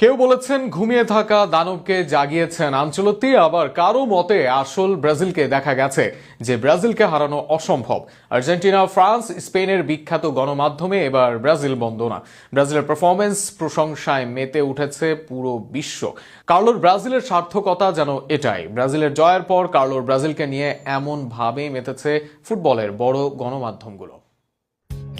কেউ বলেছেন ঘুমিয়ে থাকা দানবকে জাগিয়েছেন আঞ্চলতি আবার কারও মতে আসল ব্রাজিলকে দেখা গেছে যে ব্রাজিলকে হারানো অসম্ভব। আর্জেন্টিনা, ফ্রান্স, স্পেনের বিখ্যাত গণমাধ্যমে এবার ব্রাজিল বন্দনা। ব্রাজিলের পারফরমেন্স প্রশংসায় মেতে উঠেছে পুরো বিশ্ব। কার্লোর ব্রাজিলের সার্থকতা যেন এটাই। ব্রাজিলের জয়ের পর কার্লোর ব্রাজিলকে নিয়ে এমন ভাবেই মেতেছে ফুটবলের বড় গণমাধ্যমগুলো।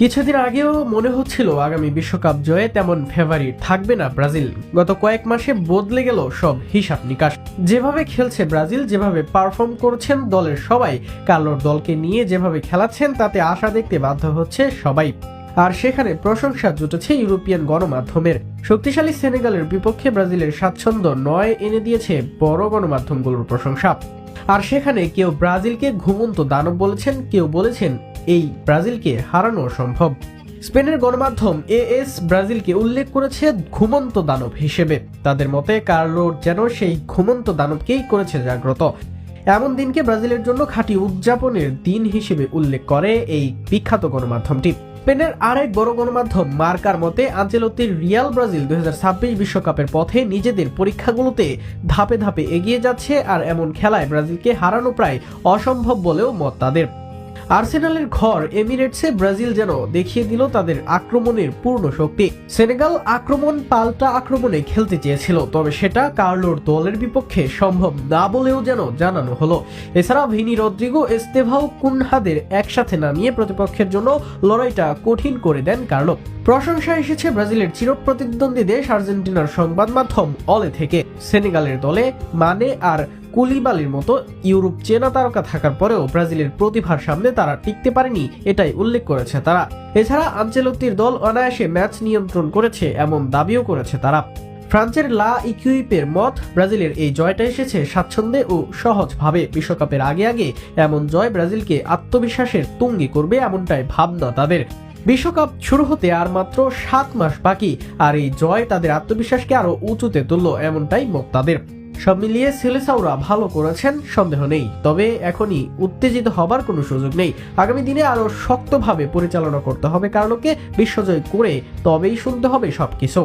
কিছুদিন আগেও মনে হচ্ছিল আগামী বিশ্বকাপ জয়ে তেমন ফেভারিট থাকবে না ব্রাজিল। গত কয়েক মাসে বদলে গেল সব হিসাব নিকাশ। যেভাবে খেলছে ব্রাজিল, যেভাবে পারফর্ম করছেন দলের সবাই, কার্লোর দলকে নিয়ে যেভাবে খেলাচ্ছেন, তাতে আশা দেখতে বাধ্য হচ্ছে সবাই। আর সেখানে প্রশংসা জুটেছে ইউরোপিয়ান গণমাধ্যমের। শক্তিশালী সেনেগালের বিপক্ষে ব্রাজিলের স্বাচ্ছন্দ্য নয় এনে দিয়েছে বড় গণমাধ্যমগুলোর প্রশংসা। আর সেখানে কেউ ব্রাজিলকে ঘুমন্ত দানব বলেছেন, কেউ বলেছেন এই ব্রাজিলকে হারানো সম্ভব। স্পেনের গণমাধ্যম এএস ব্রাজিলকে উল্লেখ করেছে ঘুমন্ত দানব হিসেবে। তাদের মতে কার্লোর যেন সেই ঘুমন্ত দানবকেই করেছে জাগ্রত। এমন দিনকে ব্রাজিলের জন্য খাঁটি উদযাপনের দিন হিসেবে উল্লেখ করে এই বিখ্যাত গণমাধ্যমটি। স্পেনের আরেক বড় গণমাধ্যম মার্কার মতে আঞ্চেলতির রিয়াল ব্রাজিল দুই বিশ্বকাপের পথে নিজেদের পরীক্ষাগুলোতে ধাপে ধাপে এগিয়ে যাচ্ছে, আর এমন খেলায় ব্রাজিলকে হারানো প্রায় অসম্ভব বলেও মত তাদের। আর্সেনালের ঘর এমিরেটসে ব্রাজিল যেন দেখিয়ে দিল তাদের আক্রমণের পূর্ণ শক্তি। সেনেগাল আক্রমণ পাল্টা আক্রমণে খেলতে চেয়েছিল, তবে সেটা কার্লোর দলের বিপক্ষে সম্ভব না বলেও যেন জানানো হলো। এছাড়া ভিনি রদ্রিগো, এস্তেভাও কুনহাদের একসাথে নামিয়ে প্রতিপক্ষের জন্য লড়াইটা কঠিন করে দেন কার্লো। প্রশংসা এসেছে ব্রাজিলের চিরপ্রতিদ্বন্দ্বী দেশ আর্জেন্টিনার সংবাদ মাধ্যম অলে থেকে। সেনেগালের দলে মানে আর কুলিবালির মতো ইউরোপ চেনা তারকা থাকার পরেও ব্রাজিলের প্রতিভার সামনে তারা টিকতে পারেনি, এটাই উল্লেখ করেছে তারা। এছাড়া আঞ্চেলত্তির দল অনায়াসে ম্যাচ নিয়ন্ত্রণ করেছে এমন দাবিও করেছে তারা। ফ্রান্সের লা ইকুইপের মত, ব্রাজিলের এই জয়টা এসেছে স্বাচ্ছন্দ্যে ও সহজভাবে। বিশ্বকাপের আগে আগে এমন জয় ব্রাজিলকে আত্মবিশ্বাসের তুঙ্গি করবে এমনটাই ভাবনা তাদের। বিশ্বকাপ শুরু হতে আর মাত্র সাত মাস বাকি, আর এই জয় তাদের আত্মবিশ্বাসকে আরও উঁচুতে তুলল এমনটাই মত তাদের। সব মিলিয়ে সিলেসাউরা ভালো করেছেন, সন্দেহ নেই। তবে এখনই উত্তেজিত হবার কোনো সুযোগ নেই। আগামী দিনে আরও শক্তভাবে পরিচালনা করতে হবে কারণকে বিশ্বজয় করে তবেই শুনতে হবে সবকিছু।